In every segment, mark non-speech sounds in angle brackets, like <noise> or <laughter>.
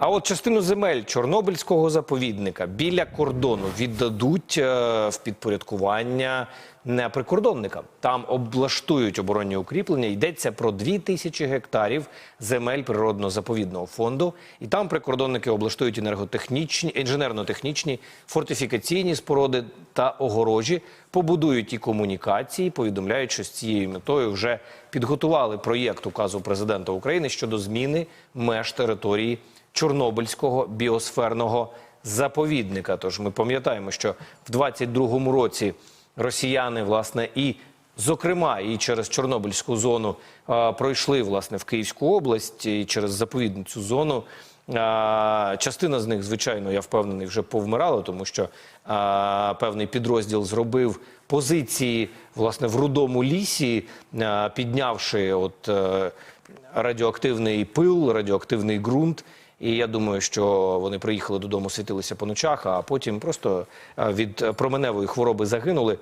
А от частину земель Чорнобильського заповідника біля кордону віддадуть е, в підпорядкування не прикордонникам. Там облаштують оборонні укріплення. Йдеться про 2 тисячі гектарів земель природно-заповідного фонду. І там прикордонники облаштують енерготехнічні, інженерно-технічні, фортифікаційні споруди та огорожі, побудують і комунікації. Повідомляють, що з цією метою вже підготували проєкт указу президента України щодо зміни меж території Чорнобильського біосферного заповідника. Тож ми пам'ятаємо, що в 22-му році росіяни, власне, і зокрема, і через Чорнобильську зону а, пройшли власне в Київську область і через заповідну цю зону. А, частина з них, звичайно, я впевнений, вже повмирала, тому що а, певний підрозділ зробив позиції власне в рудому лісі, а, піднявши от е, радіоактивний пил, радіоактивний ґрунт. І я думаю, що вони приїхали додому, світилися по ночах, а потім просто е, від променевої хвороби загинули.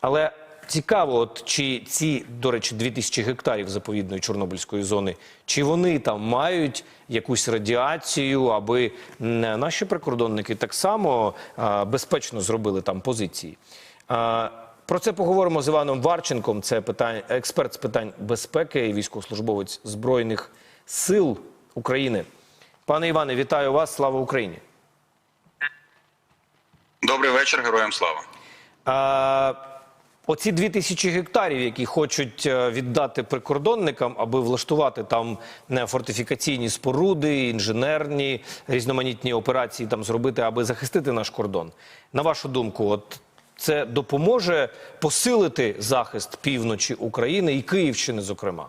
Але цікаво, от чи ці, до речі, 2000 гектарів заповідної Чорнобильської зони, чи вони там мають якусь радіацію, аби наші прикордонники так само е, безпечно зробили там позиції. Е, Про це поговоримо з Іваном Варченком. Це питання, експерт з питань безпеки і військовослужбовець Збройних сил України. Пане Іване, вітаю вас. Слава Україні. Добрий вечір, героям слава. А, оці дві тисячі гектарів, які хочуть е, віддати прикордонникам, аби влаштувати там фортифікаційні споруди, інженерні різноманітні операції там зробити, аби захистити наш кордон. На вашу думку, от це допоможе посилити захист півночі України і Київщини, зокрема.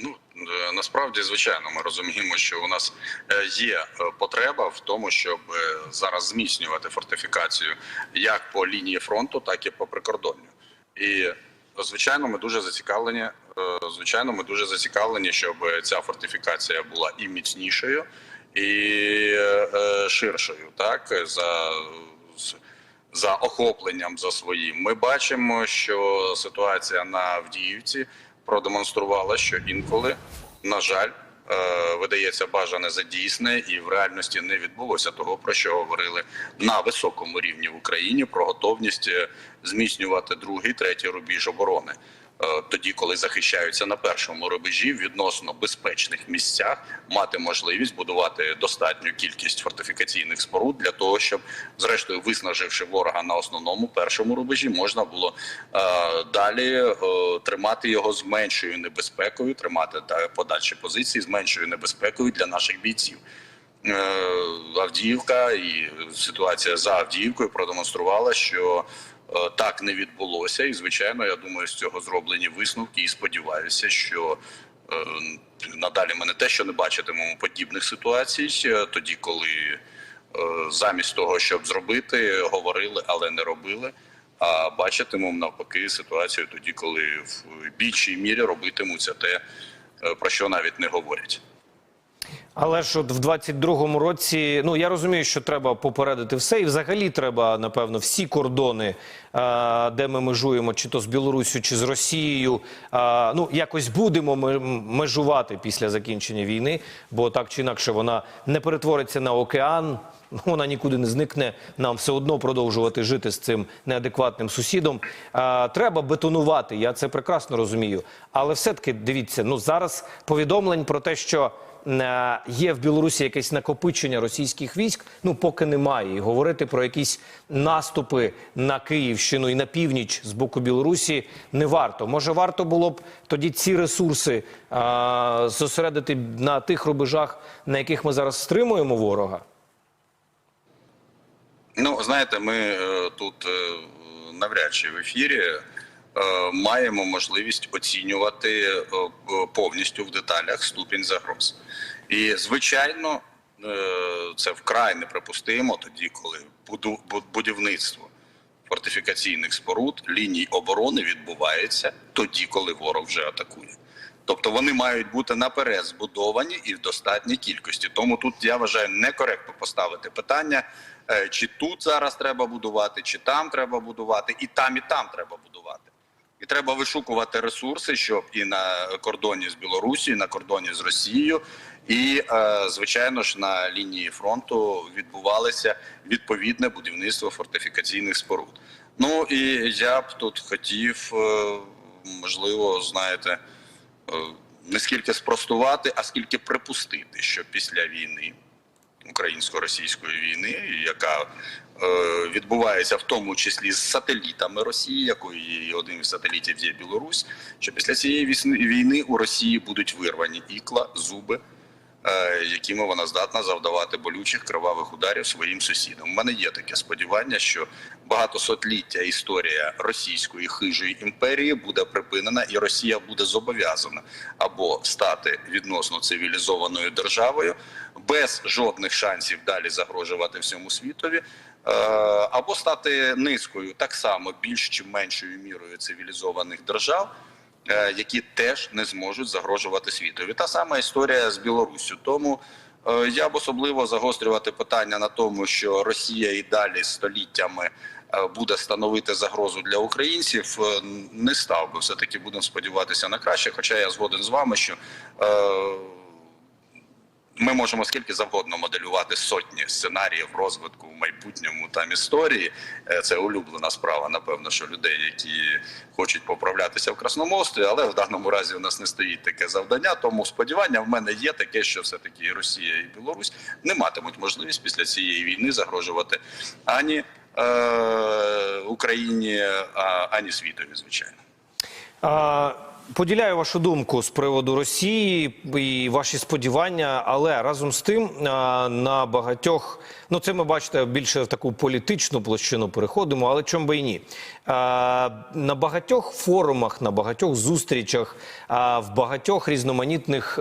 Ну е, насправді, звичайно, ми розуміємо, що у нас е, є е, потреба в тому, щоб е, зараз зміцнювати фортифікацію як по лінії фронту, так і по прикордонню. І звичайно, ми дуже зацікавлені. Звичайно, ми дуже зацікавлені, щоб ця фортифікація була і міцнішою, і ширшою, так за за охопленням за своїм. Ми бачимо, що ситуація на Авдіївці продемонструвала, що інколи, на жаль, е, видається бажане за дійсне, і в реальності не відбулося того, про що говорили на високому рівні в Україні про готовність е, зміцнювати другий, третій рубіж оборони. Е, Тоді, коли захищаються на першому рубежі, в відносно безпечних місцях мати можливість будувати достатню кількість фортифікаційних споруд для того, щоб, зрештою, виснаживши ворога на основному першому рубежі, можна було е, далі е, тримати його з меншою небезпекою, тримати подальші позиції з меншою небезпекою для наших бійців. Авдіївка і ситуація за Авдіївкою продемонструвала, що так не відбулося. І звичайно, я думаю, з цього зроблені висновки. І сподіваюся, що е, надалі ми не те, що не бачитимемо подібних ситуацій, е, тоді, коли е, замість того, щоб зробити, говорили, але не робили. А бачитимемо навпаки ситуацію тоді, коли в більшій мірі робитимуться те, е, про що навіть не говорять. Але ж от в 22-му році, ну я розумію, що треба попередити все, і взагалі треба, напевно, всі кордони, е, де ми межуємо, чи то з Білоруссю, чи з Росією, е, ну якось будемо ме- межувати після закінчення війни, бо так чи інакше вона не перетвориться на океан. <laughs> Вона нікуди не зникне. Нам все одно продовжувати жити з цим неадекватним сусідом. Е, треба бетонувати. Я це прекрасно розумію. Але все-таки дивіться, ну зараз повідомлень про те, що є в Білорусі якесь накопичення російських військ, ну поки немає. І говорити про якісь наступи на Київщину і на північ з боку Білорусі не варто. Може, варто було б тоді ці ресурси е, зосередити на тих рубежах, на яких ми зараз стримуємо ворога. Ну, знаєте, ми е, тут е, навряд чи в ефірі е, маємо можливість оцінювати е, е, повністю в деталях ступінь загроз. І, звичайно, е, це вкрай неприпустимо тоді, коли будівництво фортифікаційних споруд ліній оборони відбувається тоді, коли ворог вже атакує. Тобто вони мають бути наперед збудовані і в достатній кількості. Тому тут я вважаю некоректно поставити питання, е, чи тут зараз треба будувати, чи там треба будувати, і там, і там треба будувати. І треба вишукувати ресурси, щоб і на кордоні з Білорусією, і на кордоні з Росією, і е, звичайно ж на лінії фронту відбувалося відповідне будівництво фортифікаційних споруд. Ну і я б тут хотів, е, можливо, знаєте, е, не скільки спростувати, а скільки припустити, що після війни українсько-російської війни, яка е, відбувається в тому числі з сателітами Росії, якої одним із сателітів є Білорусь. Що після цієї війни у Росії будуть вирвані ікла, зуби, якими вона здатна завдавати болючих кривавих ударів своїм сусідам. У мене є таке сподівання, що багатосотліття історія російської хижої імперії буде припинена, і Росія буде зобов'язана або стати відносно цивілізованою державою без жодних шансів далі загрожувати всьому світові. е, Або стати низкою так само більш чи меншою мірою цивілізованих держав, е, які теж не зможуть загрожувати світові. Та сама історія з Білоруссю. Тому е, я б особливо загострювати питання на тому, що Росія і далі століттями е, буде становити загрозу для українців, е, не став би все таки будемо сподіватися на краще. Хоча я згоден з вами, що е, ми можемо скільки завгодно моделювати сотні сценаріїв розвитку в майбутньому там історії. Е, Це улюблена справа, напевно, що людей, які хочуть поправлятися в красномовстві, але в даному разі у нас не стоїть таке завдання. Тому сподівання в мене є таке, що все таки Росія і Білорусь не матимуть можливість після цієї війни загрожувати ані е, Україні, ані світові, звичайно. Поділяю вашу думку з приводу Росії і ваші сподівання, але разом з тим на багатьох, ну це ми бачите більше в таку політичну площину переходимо, але чому би і ні. На багатьох форумах, на багатьох зустрічах, в багатьох різноманітних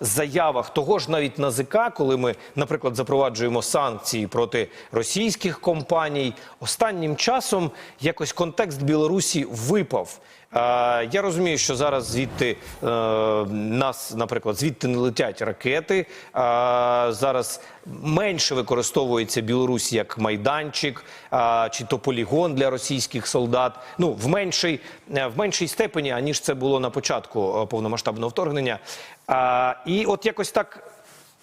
заявах того ж навіть НАЗК, коли ми, наприклад, запроваджуємо санкції проти російських компаній, останнім часом якось контекст Білорусі випав. Я розумію, що зараз звідти е, нас, наприклад, звідти не летять ракети. Зараз менше використовується Білорусь як майданчик чи то полігон для російських солдат. Ну в меншій, е, в меншій степені, аніж це було на початку е, повномасштабного вторгнення. І от якось так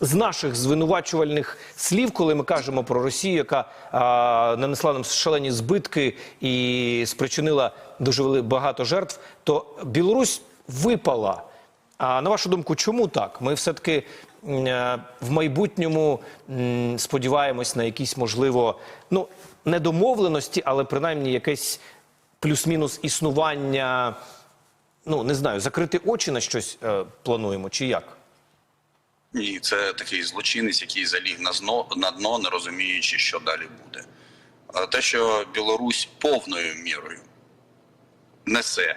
з наших звинувачувальних слів, коли ми кажемо про Росію, яка а, нанесла нам шалені збитки і спричинила дуже багато жертв, то Білорусь випала. А на вашу думку, чому так? Ми все-таки е, в майбутньому сподіваємось на якісь, можливо, ну не домовленості, але принаймні якесь плюс-мінус існування. Ну не знаю, закрити очі на щось е, плануємо, чи як? Ні, це такий злочинець, який заліг на дно, на дно, не розуміючи, що далі буде. Те, що Білорусь повною мірою несе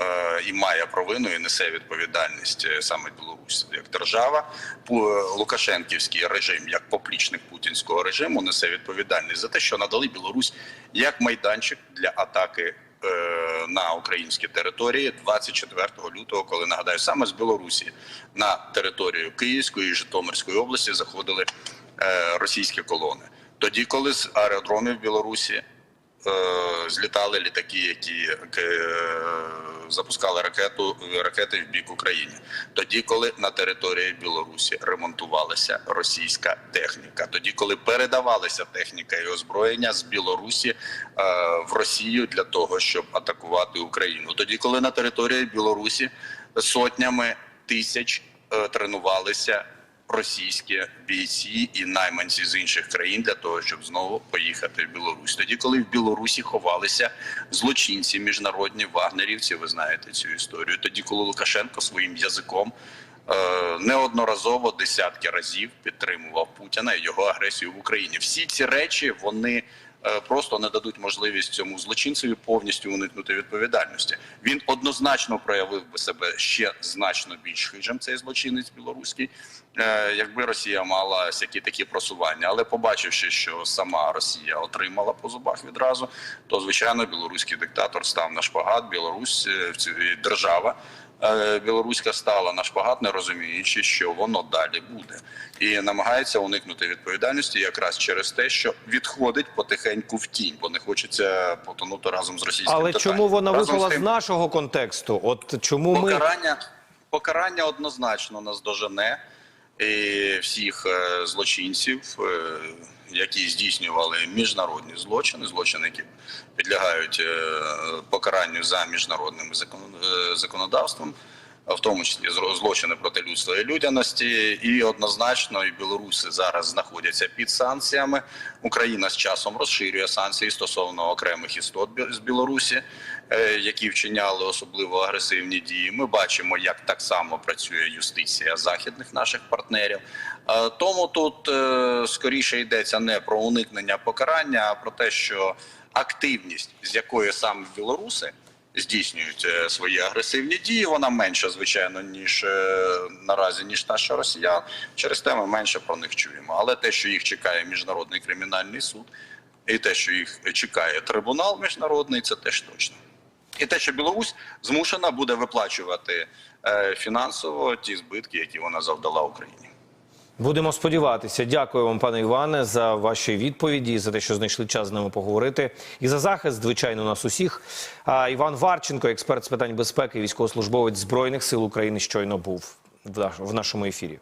е, і має провину, і несе відповідальність е, саме Білорусь як держава, е, Лукашенківський режим, як поплічник путінського режиму, несе відповідальність за те, що надали Білорусь як майданчик для атаки на українські території 24 лютого, коли нагадаю, саме з Білорусі на територію Київської і Житомирської області заходили е, російські колони. Тоді, коли з аеродромів Білорусі е, злітали літаки, які е, запускали ракету ракети в бік України. Тоді, коли на території Білорусі ремонтувалася російська техніка, тоді, коли передавалася техніка і озброєння з Білорусі е, в Росію для того, щоб атакувати Україну, тоді, коли на території Білорусі сотнями тисяч е, тренувалися російські бійці і найманці з інших країн для того, щоб знову поїхати в Білорусь. Тоді, коли в Білорусі ховалися злочинці, міжнародні вагнерівці, ви знаєте цю історію. Тоді, коли Лукашенко своїм язиком е, неодноразово десятки разів підтримував Путіна і його агресію в Україні. Всі ці речі вони. Е, Просто не дадуть можливість цьому злочинцеві повністю уникнути відповідальності. Він однозначно проявив би себе ще значно більш хижим. Цей злочинець білоруський, е, якби Росія мала всякі такі просування. Але побачивши, що сама Росія отримала по зубах відразу, то звичайно білоруський диктатор став на шпагат. Білорусь е, держава білоруська стала на шпагат, не розуміючи, що воно далі буде, і намагається уникнути відповідальності якраз через те, що відходить потихеньку в тінь, бо не хочеться потонути разом з російським Але чому вона випала з з нашого контексту? От чому ми покарання, покарання однозначно нас дожене і всіх е, злочинців, е, які здійснювали міжнародні злочини, злочини, які підлягають е, покаранню за міжнародним закон- законодавством. В тому числі злочини проти людства і людяності, і однозначно і білоруси зараз знаходяться під санкціями. Україна з часом розширює санкції стосовно окремих істот з Білорусі, е, які вчиняли особливо агресивні дії. Ми бачимо, як так само працює юстиція західних наших партнерів. Е, Тому тут е, скоріше йдеться не про уникнення покарання, а про те, що активність, з якої саме білоруси здійснюють е, свої агресивні дії. Вона менша, звичайно, ніж е, наразі, ніж та, що росіян. Через те ми менше про них чуємо. Але те, що їх чекає міжнародний кримінальний суд, і те, що їх чекає трибунал міжнародний, це теж точно. І те, що Білорусь змушена буде виплачувати е, фінансово ті збитки, які вона завдала Україні. Будемо сподіватися. Дякую вам, пане Іване, за ваші відповіді, за те, що знайшли час з нами поговорити, і за захист, звичайно, нас усіх. А Іван Варченко, експерт з питань безпеки, військовослужбовець збройних сил України, щойно був в нашому ефірі.